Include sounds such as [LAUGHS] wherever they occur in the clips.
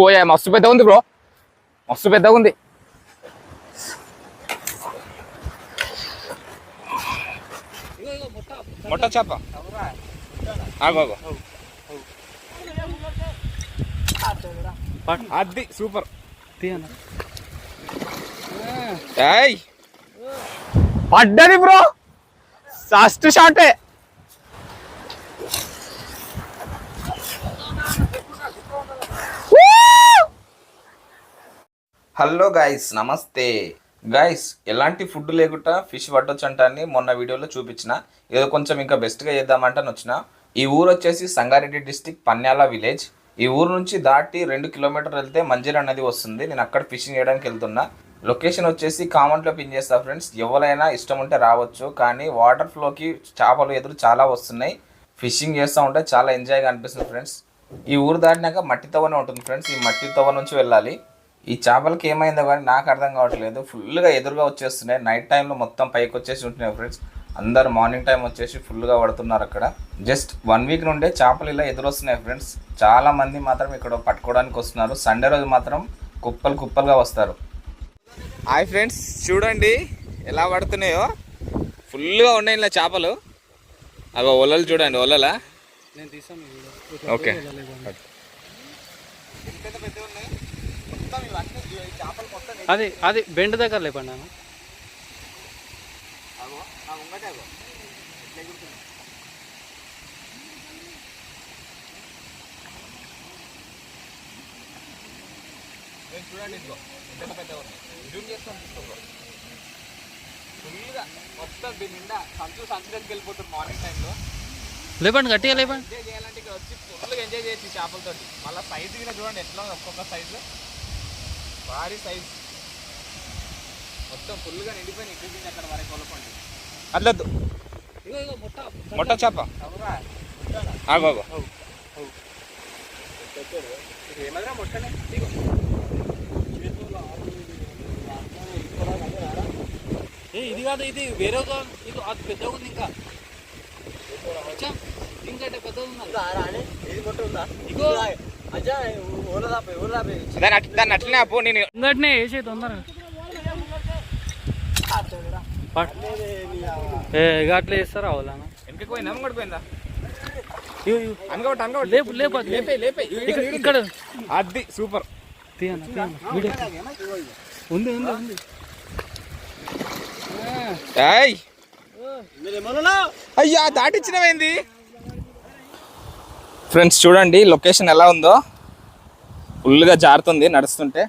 ఓయా మస్తు పెద్దగా ఉంది బ్రో. మస్తు పెద్దగా ఉంది. మొట్ట చేప. అది సూపర్. పడ్డది బ్రో. ఫస్ట్ షాటే. హలో గాయస్ నమస్తే. గైస్ ఎలాంటి ఫుడ్ లేకుండా ఫిష్ పట్టొచ్చు అంటాన్ని మొన్న వీడియోలో చూపించిన. ఏదో కొంచెం ఇంకా బెస్ట్గా చేద్దామంటాను వచ్చిన. ఈ ఊరు వచ్చేసి సంగారెడ్డి డిస్టిక్ పన్యాల విలేజ్. ఈ ఊరు నుంచి దాటి రెండు కిలోమీటర్లు వెళ్తే మంజీర నది వస్తుంది. నేను అక్కడ ఫిషింగ్ చేయడానికి వెళ్తున్నా. లొకేషన్ వచ్చేసి కామెంట్లో పిన్ చేస్తా ఫ్రెండ్స్ ఎవరైనా ఇష్టం ఉంటే రావచ్చు. కానీ వాటర్ ఫ్లోకి చేపలు ఎదురు చాలా వస్తున్నాయి. ఫిషింగ్ చేస్తూ ఉంటే చాలా ఎంజాయ్గా అనిపిస్తుంది ఫ్రెండ్స్ ఈ ఊరు దాటినాక మట్టి తవ్వనే ఉంటుంది ఫ్రెండ్స్ ఈ మట్టి తవ్వ నుంచి వెళ్ళాలి. ఈ చేపలకి ఏమైందో కానీ నాకు అర్థం కావట్లేదు. ఫుల్గా ఎదురుగా వచ్చేస్తున్నాయి. నైట్ టైంలో మొత్తం పైకి వచ్చేసి ఉంటున్నాయి ఫ్రెండ్స్ అందరు మార్నింగ్ టైం వచ్చేసి ఫుల్గా పడుతున్నారు అక్కడ. జస్ట్ వన్ వీక్ నుండే చేపలు ఇలా ఎదురొస్తున్నాయి ఫ్రెండ్స్ చాలా మంది మాత్రం ఇక్కడ పట్టుకోవడానికి వస్తున్నారు. సండే రోజు మాత్రం కుప్పలు కుప్పలుగా వస్తారు. హాయ్ ఫ్రెండ్స్ చూడండి ఎలా పడుతున్నాయో. ఫుల్గా ఉన్నాయి ఇలా చేపలు. అవి ఒలలు చూడండి ఒలలా నేను తీసాను ఓకే. అది అది బెండ్ దగ్గర లేపండి అన్న. చూడండి ఇదిగో పెద్ద పెద్ద ఉన్నాయి. జూమ్ చేసుకొని తీసుకో ఫుల్గా మొత్తం దీని నిండా సంచు సంచు దగ్గరికి వెళ్ళిపోతుంది మార్నింగ్ టైంలో లేపండి గట్టిగా లేపండి. ఎంజాయ్ చేయాలంటే ఇక్కడ వచ్చి ఫుల్గా ఎంజాయ్ చేయొచ్చు ఈ చేపలతో మళ్ళీ సైజు కూడా చూడండి ఎట్లా ఉంది ఒక్కొక్క సైజు భారీ సైజ్ మొత్తం ఫుల్గా నిండిపోయిన ఎక్కింది అక్కడ వరకు కొలపండి అట్లద్దు ఇగో ఇగో ముట్ట మొట్ట చేప. ఆగు ఆగు ఏమన్నా మొట్టనే ఇది కాదు ఇది వేరే ఇది అది పెద్దగా ఉంది ఇంకా. ఇంకంటే పెద్దగా ఇగో దాన్ని అట్- దాన్ని అట్లనే ఆపు నేను ఇంకటినే వేసే తొందరగా. ఇక అట్లా వేస్తారా వాళ్ళనా వెనకకి పోయిందా? ముంగడి పోయిందా? ఇగో, ఇగో. అనుకోవట్టు అనుకోవట్టు లేపు లేపు అది. లేపు. లేపే. ఇక్కడ ఇక్కడ. అది సూపర్. వీడియో. ఉంది ఉంది ఉంది. ఏయ్! అయ్యా దాటిచ్చినమైంది ఫ్రెండ్స్ చూడండి లొకేషన్ ఎలా ఉందో. ఫుల్గా జారుతుంది నడుస్తుంటే.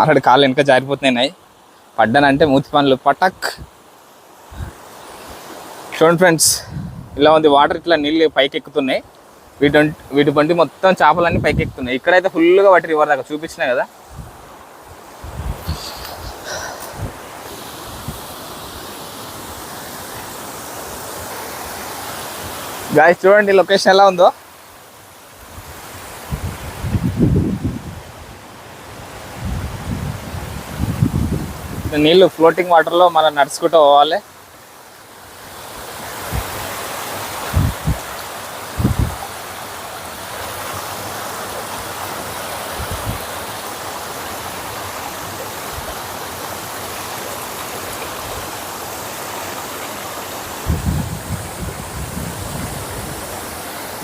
ఆల్రెడీ కాళ్ళు వెనక జారిపోతున్నాయి. పడ్డానంటే మూతి పనులు. పటక్. చూడండి ఫ్రెండ్స్ ఇలా ఉంది. వాటర్ ఇట్లా నీళ్ళు పైకి ఎక్కుతున్నాయి వీటి వీటి బండి మొత్తం చేపలన్నీ పైకి ఎక్కుతున్నాయి ఇక్కడైతే ఫుల్గా వాటి రివర్ దాకా చూపించినా కదా. గాయస్ చూడండి లొకేషన్ ఎలా ఉందో. నీళ్ళు ఫ్లోటింగ్ వాటర్లో మనం నడుచుకుంటూ పోవాలి.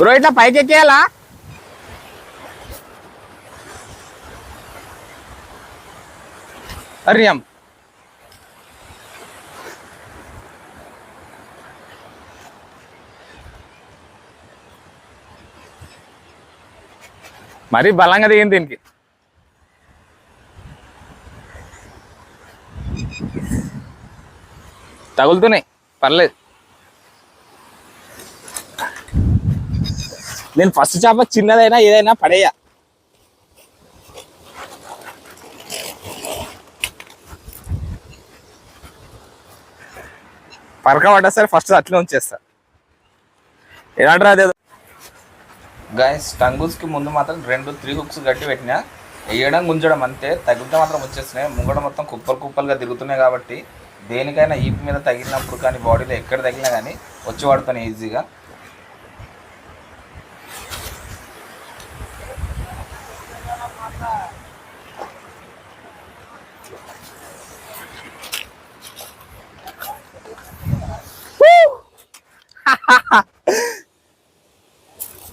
బ్రో ఇట్లా పైకి ఎక్కేయాలా? అరియం మరీ బలంగా దిగింది దీనికి. తగులుతున్నాయి. పర్లేదు. నేను ఫస్ట్ చేప చిన్నదైనా ఏదైనా పడేయ. పరక పడ్డా సరే ఫస్ట్ అట్లే ఉంచేస్తా. ఎలాంటి రాదేదో గాయస్ టంగుస్కి ముందు మాత్రం రెండు త్రీ హుక్స్ గట్టి పెట్టిన. వేయడం గుంజడం అంతే. తగిలితే మాత్రం వచ్చేస్తున్నాయి. ముంగడ మొత్తం కుప్పలు కుప్పలుగా దిగుతున్నాయి కాబట్టి దేనికైనా ఈపు మీద తగిలినప్పుడు కానీ బాడీలో ఎక్కడ తగిలినా కానీ వచ్చి వాడుతాను ఈజీగా.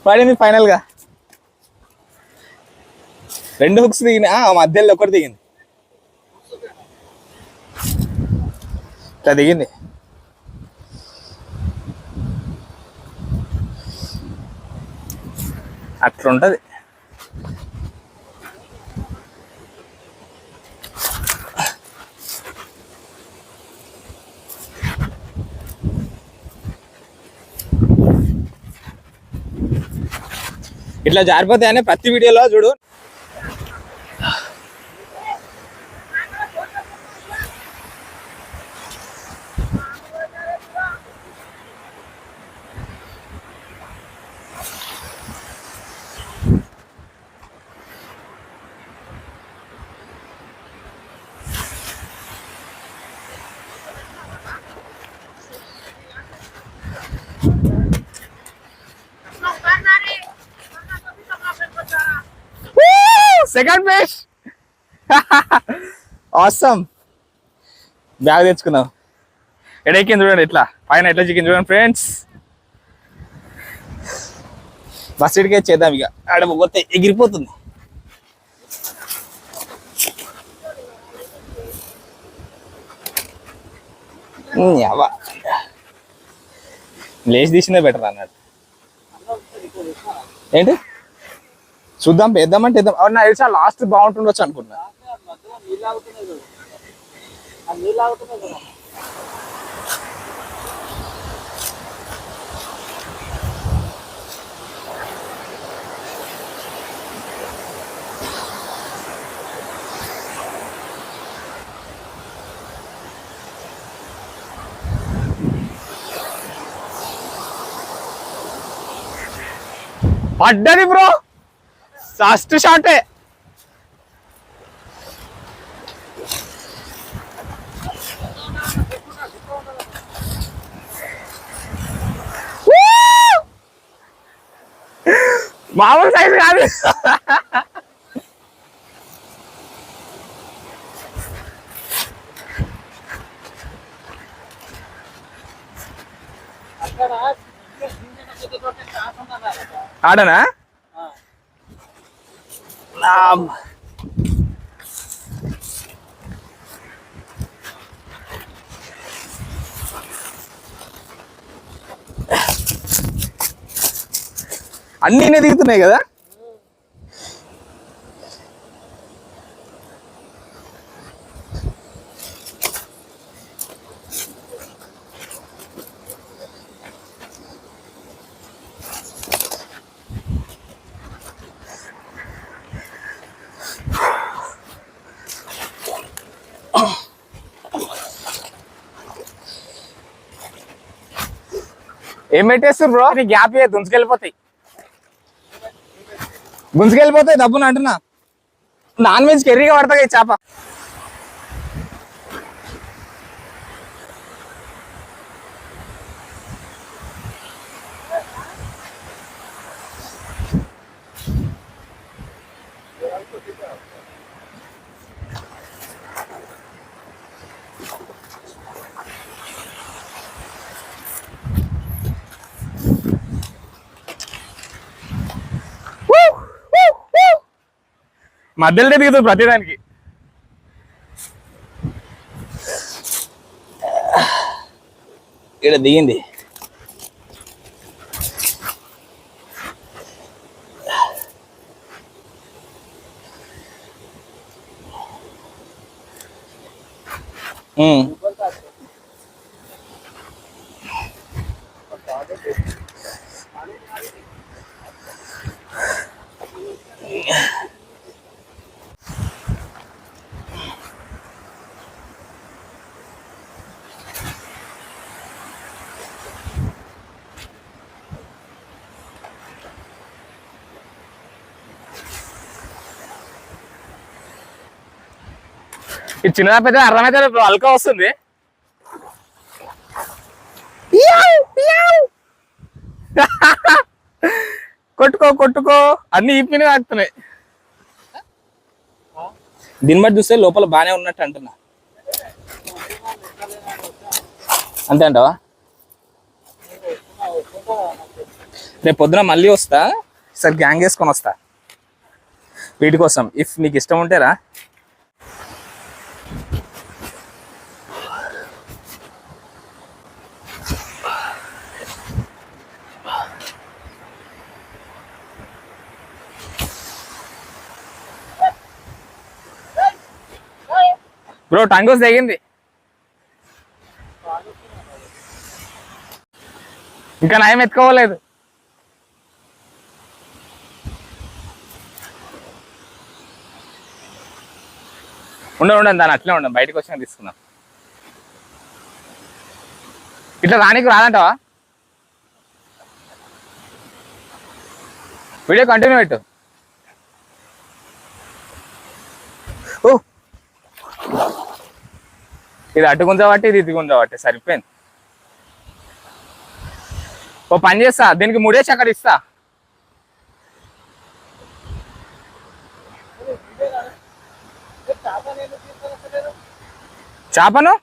పడింది ఫైనల్గా? రెండు హుక్స్ దిగిన ఆ, మధ్యలో ఒకటి దిగింది. ఇట్లా దిగింది. అట్లుంటది. ఇట్లా జారిపోతాయని ప్రతి వీడియోలో చూడు. సెకండ్ ప్లేస్ ఆసమ్ [LAUGHS] బ్యాగ్ తెచ్చుకున్నాం ఎడెక్కింది చూడండి ఎట్లా పైన ఎట్లా చిక్కింది చూడండి ఫ్రెండ్స్ బస్ ఇటుకే చేద్దాం ఇక. ఆడ పోతే ఎగిరిపోతుంది. లేచి తీసిందే బెటర్ అన్నాడు ఏంటి? చూద్దాం వేద్దామంటే వేద్దాం నాకు తెలిసి లాస్ట్ బాగుంటుండొచ్చు అనుకున్నా. పడ్డది బ్రో! ఫస్ట్ షాటే. మామూలు సైజు కాదు. ఆడనా? నా- అన్నీ ఈయనే దిగుతున్నాయి కదా ఏం పెట్టేస్తారు బ్రో నీ గ్యాప్ దుంచుకెళ్ళిపోతాయి గుంజుకెళ్ళిపోతాయి డబ్బును అంటున్నా. నాన్ వెజ్ కెర్రీగా పడతాయి చేప. మధ్యలో దిగుతుంది ప్రతిదానికి. ఇక్కడ దిగింది. ఈ చిన్న పెద్ద అర్థమైతే అల్కా వస్తుంది. కొట్టుకో కొట్టుకో. అన్ని ఈపిని ఆడుతున్నాయి దీన్ని బట్టి చూస్తే లోపల బాగానే ఉన్నట్టు అంటున్నా. అంతే అంటావా? రేపు పొద్దున మళ్ళీ వస్తా సరే గ్యాంగ్ వేసుకొని వస్తా. వీటి కోసం ఇఫ్ నీకు ఇష్టం ఉంటేరా బ్రో టంగోస్ తెగింది. ఇంకా నయం ఎత్తుకోవలేదు. ఉండదు ఉండదు దాని అట్లే ఉండదు బయటకు వచ్చినా తీసుకుందాం ఇట్లా రానికి రాదంటావా? వీడియో కంటిన్యూ పెట్టు. ఓ ఇది అడ్డుకుందా గుంజబట్టి ఇది ఇదిగుందా గుంజబట్టి సరిపోయింది. ఓ పని చేస్తా దీనికి మూడే అక్కడ ఇస్తా. చేపను?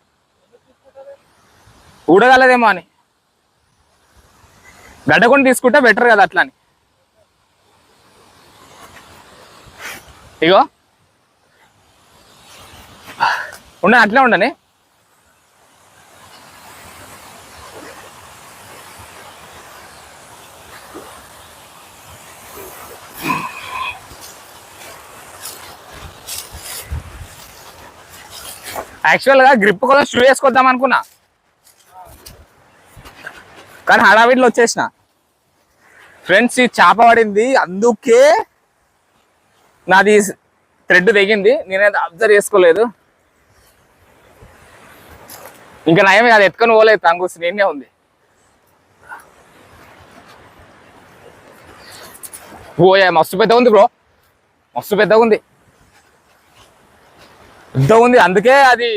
ఊడగలదేమో అని. గడ్డకుండా తీసుకుంటే బెటర్ కదా అట్లా అని. ఇగో. ఉండ అట్లే ఉండని యాక్చువల్గా గ్రిప్ కోసం షూ వేసుకొద్దాం అనుకున్నా. కానీ హడావిడిలో వచ్చేసిన. ఫ్రెండ్స్ ఈ చేప పడింది అందుకే నాది థ్రెడ్ తెగింది. నేనైతే అబ్జర్వ్ చేసుకోలేదు. ఇంకా నయమే అది ఎత్తుకొని పోలేదు తంగూసి నేనే ఉంది. పోయా మస్తు పెద్ద ఉంది బ్రో. మస్తు పెద్దగా ఉంది. పెద్ద ఉంది అందుకే అది.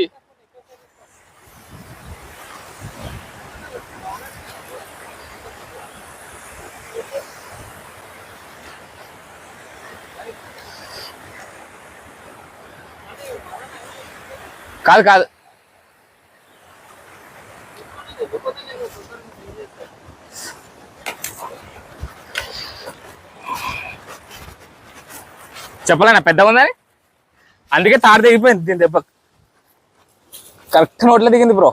కాదు కాదు. చెప్పలేనా? పెద్దగా ఉందని? అందుకే తాడు దిగిపోయింది దీని దెబ్బ కరెక్ట్ నోట్లో దిగింది బ్రో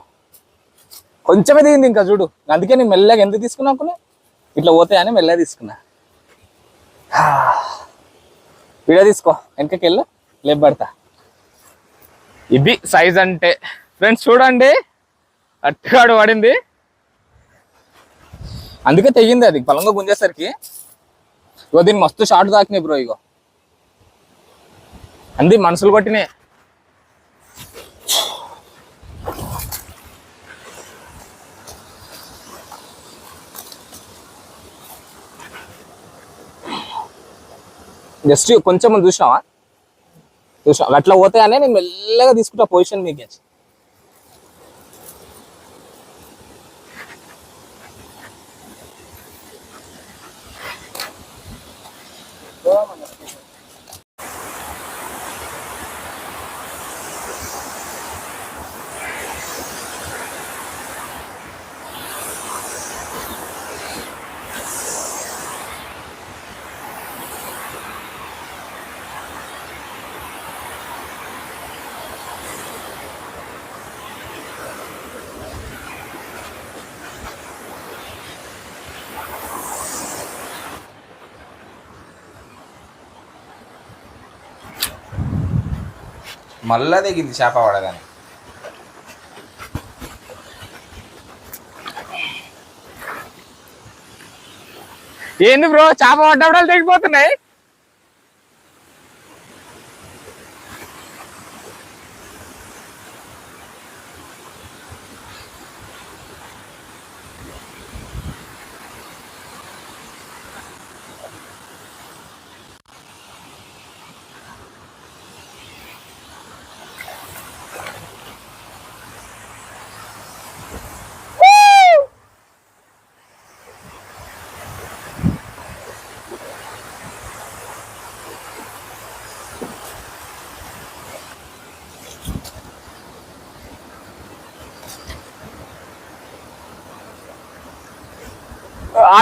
కొంచెమే దిగింది ఇంకా చూడు. అందుకే నేను మెల్లగా ఎందుకు తీసుకున్నా అనుకున్నా? ఇట్లా పోతాయని మెల్లగా తీసుకున్నా. వీడియో తీసుకో. వెనకకి వెళ్ళు. లేపడతా ఇది సైజ్ అంటే. ఫ్రెండ్స్ చూడండి. అట్టుగాడు పడింది. అందుకే తెగింది అది. బలంగా గుంజేసరికి. ఇగో దీన్ని మస్తు షార్ట్ తాకినాయి బ్రో ఇగో. అంది మనసులు కొట్టినే. జస్ట్ కొంచెం చూసినావా? చూసినా అట్లా పోతాయనే నేను మెల్లగా తీసుకుంటా పొజిషన్ మీకు మళ్ళా దిగింది చేప పడగానే ఏంది బ్రో చేప పడ్డప్పుడు తెగిపోతున్నాయి?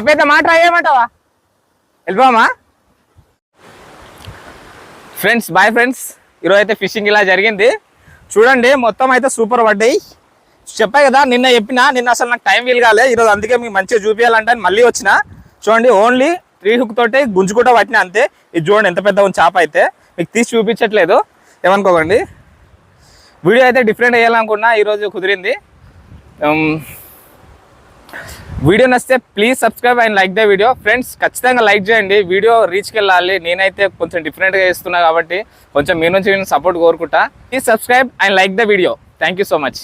ఆపేద్దామా ట్రై చేయమంటావా వెళ్ళిపోమా ఫ్రెండ్స్ బాయ్ ఫ్రెండ్స్ ఈరోజు అయితే ఫిషింగ్ ఇలా జరిగింది. చూడండి మొత్తం అయితే సూపర్ పడ్డాయి. చెప్పా కదా నిన్న చెప్పిన నిన్న అసలు నాకు టైం వీలు కాలే ఈరోజు అందుకే మీకు మంచిగా చూపించాలంటే మళ్ళీ వచ్చిన. చూడండి ఓన్లీ త్రీ హుక్ తోటి గుంజుకుంటా పట్టిన అంతే. ఇది చూడండి ఎంత పెద్ద ఉంది చేప అయితే. మీకు తీసి చూపించట్లేదు. ఏమనుకోకండి. వీడియో అయితే డిఫరెంట్ వేయాలనుకున్నా ఈరోజు కుదిరింది. Um, వీడియో నచ్చితే please subscribe and like the video friends ఖచ్చితంగా లైక్ చేయండి. వీడియో రీచ్కి వెళ్ళాలి నేనైతే కొంచెం డిఫరెంట్గా చేస్తున్నా కాబట్టి కొంచెం మీ నుంచి నేను సపోర్ట్ కోరుకుంటా. Please subscribe and like the video thank you so much